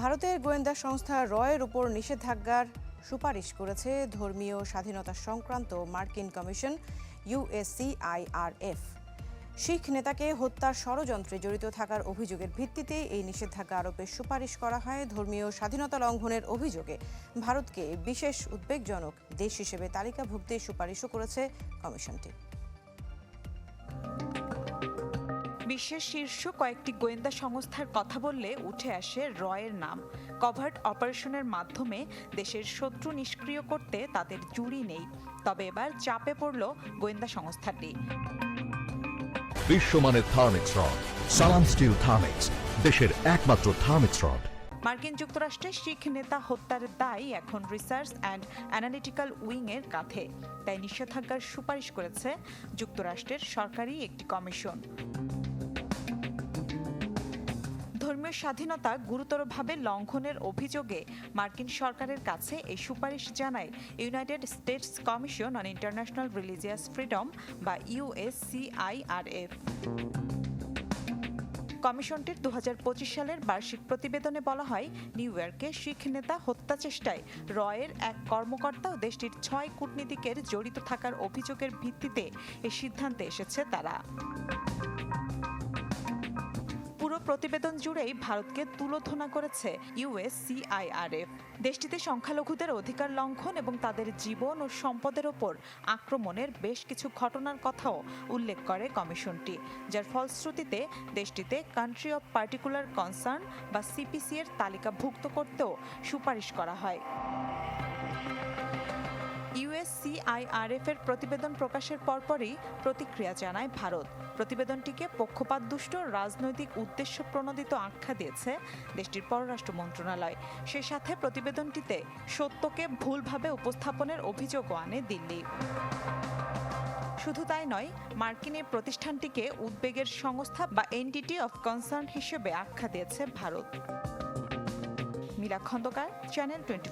ভারতের গোয়েন্দা সংস্থা রয়ের উপর নিষেধাজ্ঞার সুপারিশ করেছে ধর্মীয় স্বাধীনতা সংক্রান্ত মার্কিন কমিশন ইউএসসিআইআরএফ শিখ নেতাকে হত্যার ষড়যন্ত্রে জড়িত থাকার অভিযোগের ভিত্তিতে এই নিষেধাজ্ঞা আরোপের সুপারিশ করা হয় ধর্মীয় স্বাধীনতা লঙ্ঘনের অভিযোগে। ভারতকে বিশেষ উদ্বেগজনক দেশ হিসেবে তালিকাভুক্তির সুপারিশও করেছে কমিশনটি। বিশ্বের শীর্ষ কয়েকটি গোয়েন্দা সংস্থার কথা বললে উঠে আসে রয়ের নাম। কভার্ট অপারেশনের মাধ্যমে দেশের শত্রু নিষ্ক্রিয় করতে তাদের জুড়ি নেই। তবে এবার চাপে পড়ল গোয়েন্দা সংস্থাটি। বিশ্বমানের Thermex rod Salam steel Thermex দেশের একমাত্র থার্মিক্স রড। মার্কিন যুক্তরাষ্ট্রে শিখ নেতা হত্যার দায় এখন রিসার্চ অ্যান্ড অ্যানালিটিক্যাল উইংয়ের কাঁধে। তাই নিষেধাজ্ঞার সুপারিশ করেছে যুক্তরাষ্ট্রের সরকারি একটি কমিশন। স্বাধীনতা গুরুতরভাবে লঙ্ঘনের অভিযোগে মার্কিন সরকারের কাছে এই সুপারিশ জানায় United States Commission on International Religious Freedom বা ইউএসসিআইআরএফ কমিশনটির দু হাজার পঁচিশ সালের বার্ষিক প্রতিবেদনে বলা হয়, নিউ ইয়র্কে শিখ নেতা হত্যা চেষ্টায় রয়ের এক কর্মকর্তা ও দেশটির ছয় কূটনীতিকের জড়িত থাকার অভিযোগের ভিত্তিতে এই সিদ্ধান্তে এসেছে তারা। প্রতিবেদন জুড়েই ভারতকে তুলোধনা করেছে ইউএসসিআইআরএফ দেশটিতে সংখ্যালঘুদের অধিকার লঙ্ঘন এবং তাদের জীবন ও সম্পদের ওপর আক্রমণের বেশ কিছু ঘটনার কথাও উল্লেখ করে কমিশনটি, যার ফলশ্রুতিতে দেশটিতে কান্ট্রি অফ পার্টিকুলার কনসার্ন বা সিপিসি এর তালিকাভুক্ত করতেও সুপারিশ করা হয়। ইউএসসিআইআরএফ এর প্রতিবেদন প্রকাশের পরপরই প্রতিক্রিয়া জানায় ভারত। প্রতিবেদনটিকে পক্ষপাতদুষ্ট রাজনৈতিক উদ্দেশ্য প্রণোদিত আখ্যা দিয়েছে দেশটির পররাষ্ট্র মন্ত্রণালয়। সে সাথে প্রতিবেদনটিতে সত্যকে ভুলভাবে উপস্থাপনের অভিযোগও আনে দিল্লি। শুধু তাই নয়, মার্কিন এই প্রতিষ্ঠানটিকে উদ্বেগের সংস্থা বা এনটিটি অফ কনসার্ন হিসেবে আখ্যা দিয়েছে Bharat. Meera Khandakar, channel twenty